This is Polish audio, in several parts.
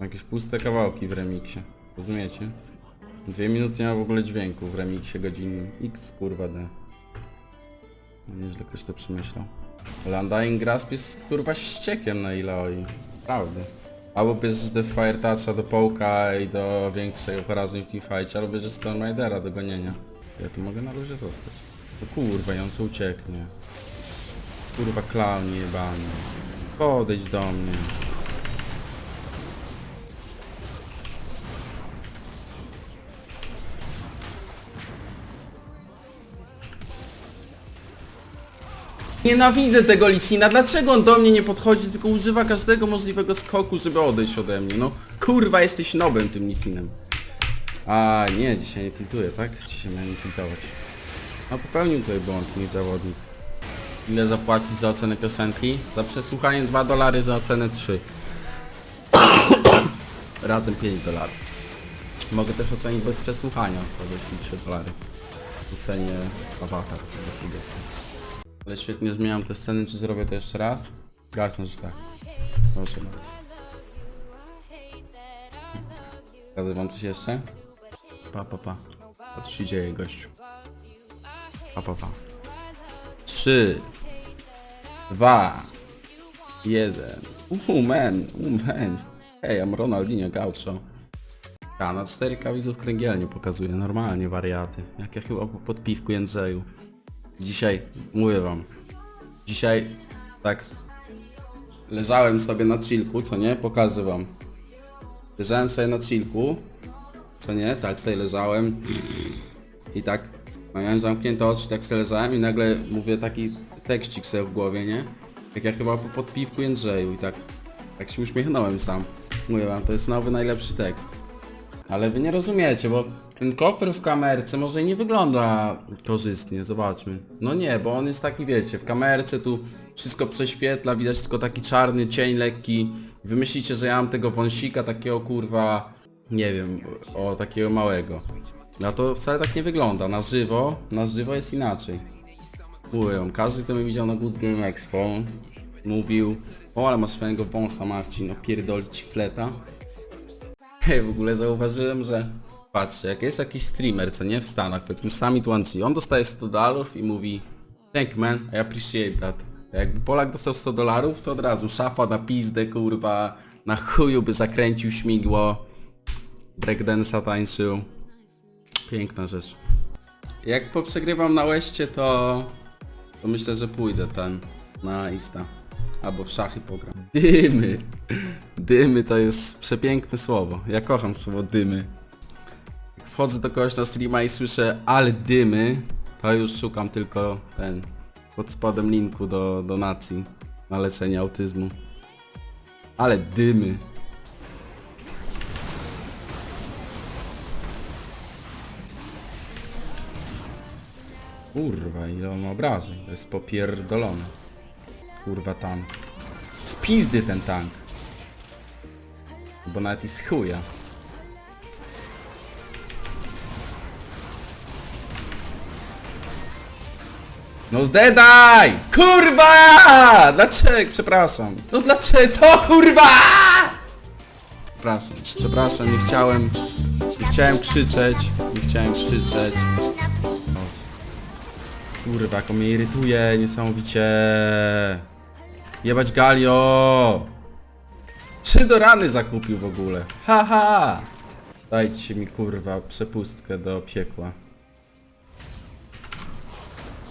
Jakieś puste kawałki w remiksie. Rozumiecie? Dwie minuty nie ma w ogóle dźwięku w remiksie godzinnym. X kurwa D. Nieźle ktoś to przemyślał. Ale Grasp jest kurwa ściekiem na Iloi. Prawda. Albo bierzesz The Fire Toucha do połka i do większej operacji w teamfightie, albo bierzesz Storm Raidera do gonienia. Ja tu mogę na luzie zostać. To kurwa, on co ucieknie. Kurwa clown jebany. Podejdź do mnie. Nienawidzę tego Lisina, dlaczego on do mnie nie podchodzi, tylko używa każdego możliwego skoku, żeby odejść ode mnie, no kurwa jesteś nobem tym Lisinem. A nie, dzisiaj nie tiltuję, tak? Dzisiaj miałem nie tiltować. No popełnił tutaj błąd mój zawodnik. Ile zapłacić za ocenę piosenki? Za przesłuchanie 2 dolary, za ocenę 3. Razem 5 dolarów. Mogę też ocenić bez przesłuchania, to wyszli 3 dolary. W cenie awatar. za 30. Ale świetnie zmieniam te sceny, czy zrobię to jeszcze raz? Jasne, że tak. Proszę bardzo. Pokażę wam coś jeszcze? Pa, pa, pa. Co tu się dzieje, gościu? Pa, pa, pa. Trzy. Dwa. Jeden. Uhu, man. Uhu, man. Hej, I'm Ronaldinho Gaucho. Ja na 4K widzów kręgielnie pokazuje, normalnie wariaty. Jak ja chyba po podpiwku Jędrzeju. Dzisiaj, mówię wam, dzisiaj tak leżałem sobie na chillku, co nie? Pokażę wam. Leżałem sobie na chillku, co nie? Tak sobie leżałem i tak miałem zamknięte oczy, tak sobie leżałem i nagle mówię taki tekścik sobie w głowie, nie? Jak ja chyba po podpiwku Jędrzeju i tak, tak się uśmiechnąłem sam. Mówię wam, to jest nowy, najlepszy tekst. Ale wy nie rozumiecie, bo ten koper w kamerce może nie wygląda korzystnie, zobaczmy. No nie, bo on jest taki, wiecie, w kamerce tu wszystko prześwietla, widać tylko taki czarny cień lekki. Wy myślicie, że ja mam tego wąsika takiego kurwa, nie wiem, o takiego małego. No to wcale tak nie wygląda, na żywo, na żywo jest inaczej. Mówię, każdy kto mnie widział na Good Game Expo mówił, o ale masz fajnego wąsa Marcin, opierdolić fleta. Hej, w ogóle zauważyłem, że patrzcie, jak jest jakiś streamer, co nie w Stanach, powiedzmy Sami Tłanci, on dostaje 100 dolarów i mówi Thank man, I appreciate that. Jakby Polak dostał 100 dolarów, to od razu szafa na pizdę, kurwa, na chuju by zakręcił śmigło, breakdance'a tańczył. Piękna rzecz. Jak poprzegrywam na łeście, to, to myślę, że pójdę tam na Insta. Albo w szachy pogram. Dymy! Dymy to jest przepiękne słowo. Ja kocham słowo dymy. Wchodzę do kogoś na streama i słyszę ale dymy, to już szukam tylko ten pod spodem linku do donacji na leczenie autyzmu. Ale dymy. Kurwa, ile on obrażeń. To jest popierdolone. Kurwa tank. Z pizdy ten tank. Bo nawet jest chuja. No zdedaj! Kurwa! Dlaczego? Przepraszam. No dlaczego? To kurwa! Przepraszam, przepraszam, nie chciałem, nie chciałem krzyczeć, nie chciałem krzyczeć. Kurwa, jak mnie irytuje niesamowicie. Jebać Galio! Trzy do rany zakupił w ogóle. Haha! Ha. Dajcie mi kurwa przepustkę do piekła.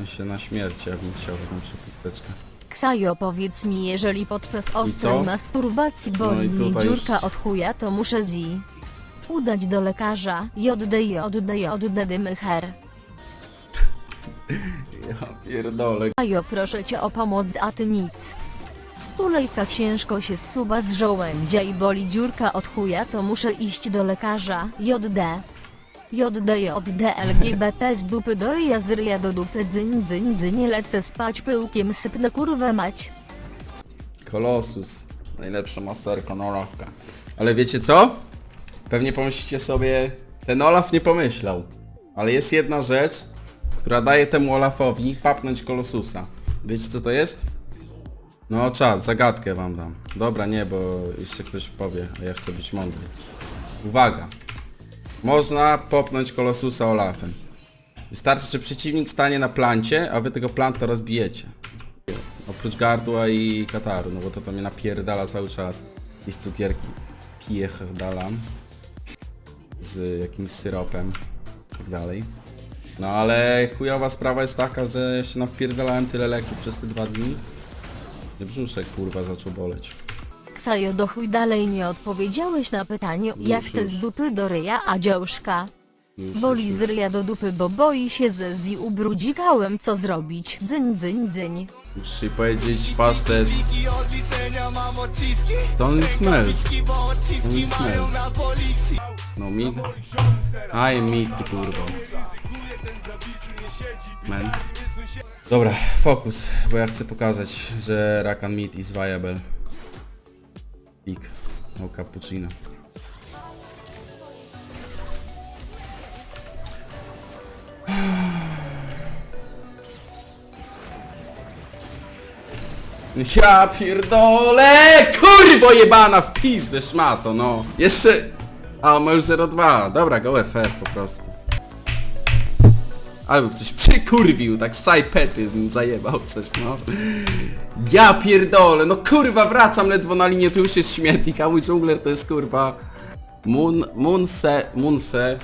On się na śmierć, jakbym chciał taką przepusteczkę. Ksajo, powiedz mi, jeżeli podczas co? ostrej masturbacji No boli i mnie tutaj dziurka już- od chuja, to muszę zi. Udać do lekarza, JD, JD, JD, dymycher. Ja pierdolę. Ksajo, proszę cię o pomoc, a ty nic. Stulejka ciężko się zsuwa z żołędzia i boli dziurka od chuja, to muszę iść do lekarza, JD. JD, JD, LGBT z dupy do ryja, z ryja do dupy, dzyń, dzyń, dzyń, lecę spać pyłkiem, sypnę kurwę mać. Kolosus. Najlepsza masterka Olafka. Ale wiecie co? Pewnie pomyślicie sobie, ten Olaf nie pomyślał. Ale jest jedna rzecz, która daje temu Olafowi papnąć Kolosusa. Wiecie co to jest? No czad, zagadkę wam dam. Dobra, nie, bo jeszcze ktoś powie, a ja chcę być mądry. Uwaga. Można popnąć kolosusa Olafem. Wystarczy, że przeciwnik stanie na plancie, a wy tego planta rozbijecie. Oprócz gardła i kataru, no bo to to mnie napierdala cały czas. I z cukierki dalam. Z jakimś syropem. i Tak dalej. No ale chujowa sprawa jest taka, że się napierdalałem tyle leków przez te dwa dni. Nie brzuszek kurwa zaczął boleć. Ksajo chuj dalej nie odpowiedziałeś na pytanie, jak już. z dupy do ryja, a dziążka. Już, Woli już, z ryja do dupy, bo boi się ze zi ubrudzikałem, co zrobić. Dzyń, dzyń, dzyń. Muszę ci powiedzieć pasztet. I odliczenia mam odciski Don't smells. Bo odciski Don't mają smells. na policji No mid. I mid ty kurwa. Man. Dobra, fokus, bo ja chcę pokazać, że Rakan mid is viable. Pik. No cappuccino. Ja pierdolę! Kurwo jebana w pizdę szmato, no. Jeszcze... A, on ma już 0,2. Dobra, go FF po prostu. Albo ktoś przykurwił, tak sajpety zajebał coś, no. Ja pierdolę, no kurwa wracam ledwo na linię, tu już jest śmietnik, a mój dżungler to jest kurwa... Moon... Moonse... Moonse...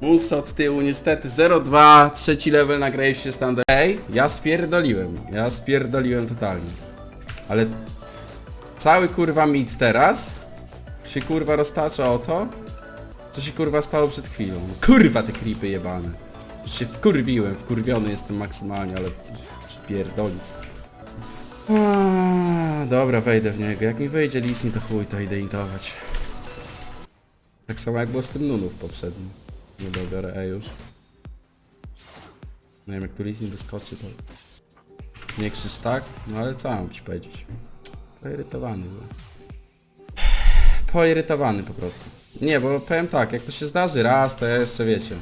Moonse od tyłu niestety 0,2, trzeci level na się standard. Ej, ja spierdoliłem, ja spierdoliłem totalnie. Ale cały kurwa mit teraz się kurwa roztacza o to, co się kurwa stało przed chwilą. Kurwa te klipy jebane. Się wkurwiłem, wkurwiony jestem maksymalnie, ale. Aaa, Dobra, wejdę w niego. Jak mi wyjdzie Lisni, to chuj, to idę intować. Tak samo jak było z tym Nunów poprzednim. Nie dobiorę E już. Nie wiem, jak tu Lisni wyskoczy, to... Nie krzycz tak, no ale co mam ci powiedzieć? Poirytowany byłem. Poirytowany po prostu. Nie, bo powiem tak, jak to się zdarzy raz, to ja jeszcze wiecie.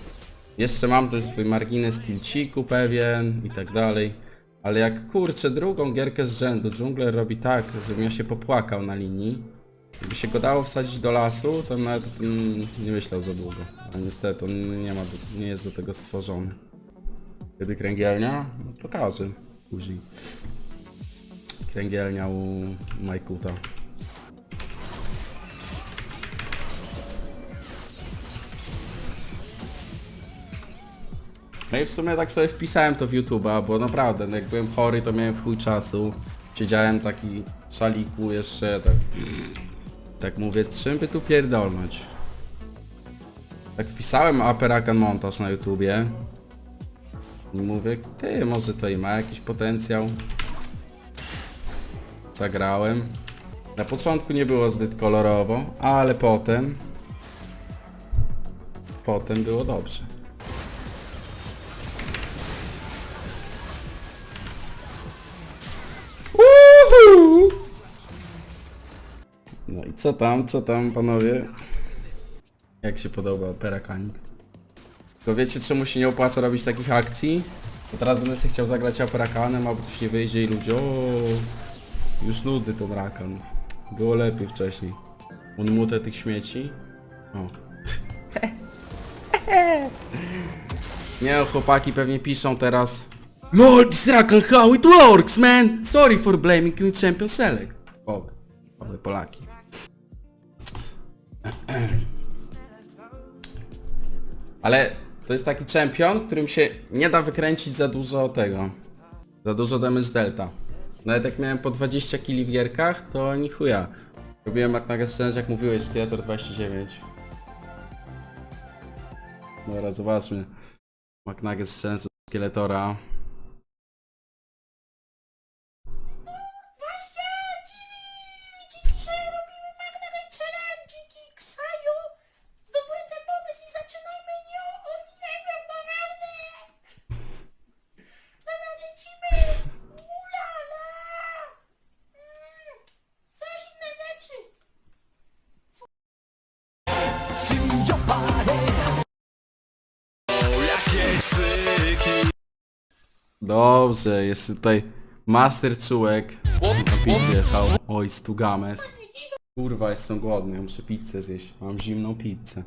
Jeszcze mam tu swój margines tilciku pewien i tak dalej. Ale jak kurczę drugą gierkę z rzędu dżungler robi tak, żebym ja się popłakał na linii. Gdyby się go dało wsadzić do lasu, to nawet nie myślał za długo. A niestety on nie ma, nie jest do tego stworzony. Kiedy kręgielnia? No pokażę później. Kręgielnia u Majkuta. No i w sumie tak sobie wpisałem to w YouTube'a, bo naprawdę, no jak byłem chory, to miałem w chuj czasu. Siedziałem taki w szaliku jeszcze, tak... Tak mówię, czym by tu pierdolnąć? Tak wpisałem Aperakan Montaż na YouTubie. I mówię, ty, może to i ma jakiś potencjał. Zagrałem. Na początku nie było zbyt kolorowo, ale potem... Potem było dobrze. Co tam, co tam panowie? Jak się podoba Perakanik? Tylko wiecie czemu się nie opłaca robić takich akcji? Bo teraz będę sobie chciał zagrać Aperakanem, albo coś nie wyjdzie i ludzie o Już nudny ten rakan. Było lepiej wcześniej. Unmutę tych śmieci. O. Nie chłopaki pewnie piszą teraz this rakan, how it works, man! Sorry for blaming you Champion Select. O, ale Polaki. Ale to jest taki champion, którym się nie da wykręcić za dużo tego. Za dużo damage delta. Nawet jak miałem po 20 kili w gierkach, to ni chuja. Robiłem jak na challenge, jak mówiłeś, Skeletor 29. Dobra, zobaczmy. McNuggets od Skeletora. Dobrze, jest tutaj Master Czułek. Na pizzę jechał. Oj, stugames. Kurwa, jestem głodny, ja muszę pizzę zjeść. Mam zimną pizzę.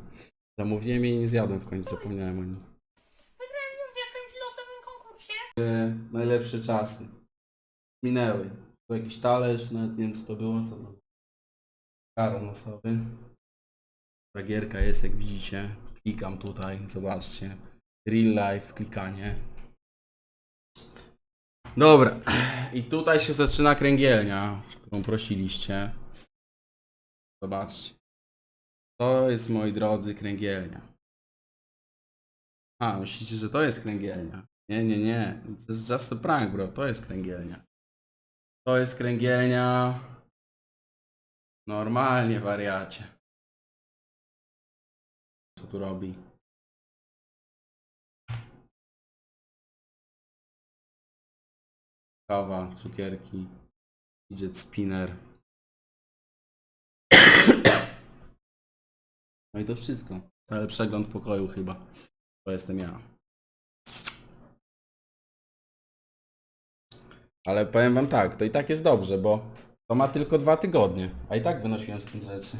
Zamówiłem jej i nie zjadłem w końcu, zapomniałem o nim. Wygrałem w jakimś losowym konkursie. E, najlepsze czasy. Minęły. Tu jakiś talerz, nawet nie wiem co to było, co to. Karol nosowy. Ta gierka jest jak widzicie. Klikam tutaj, zobaczcie. Real life, klikanie. Dobra. I tutaj się zaczyna kręgielnia, którą prosiliście. Zobaczcie. To jest, moi drodzy, kręgielnia. A, myślicie, że to jest kręgielnia? Nie, nie, nie. To jest just a prank, bro. To jest kręgielnia. To jest kręgielnia. Normalnie, wariacie. Co tu robi? Kawa, cukierki, fidget spinner. No i to wszystko. Cały przegląd pokoju chyba. To jestem ja. Ale powiem wam tak, to i tak jest dobrze, bo to ma tylko dwa tygodnie, a i tak wynosiłem z tym rzeczy.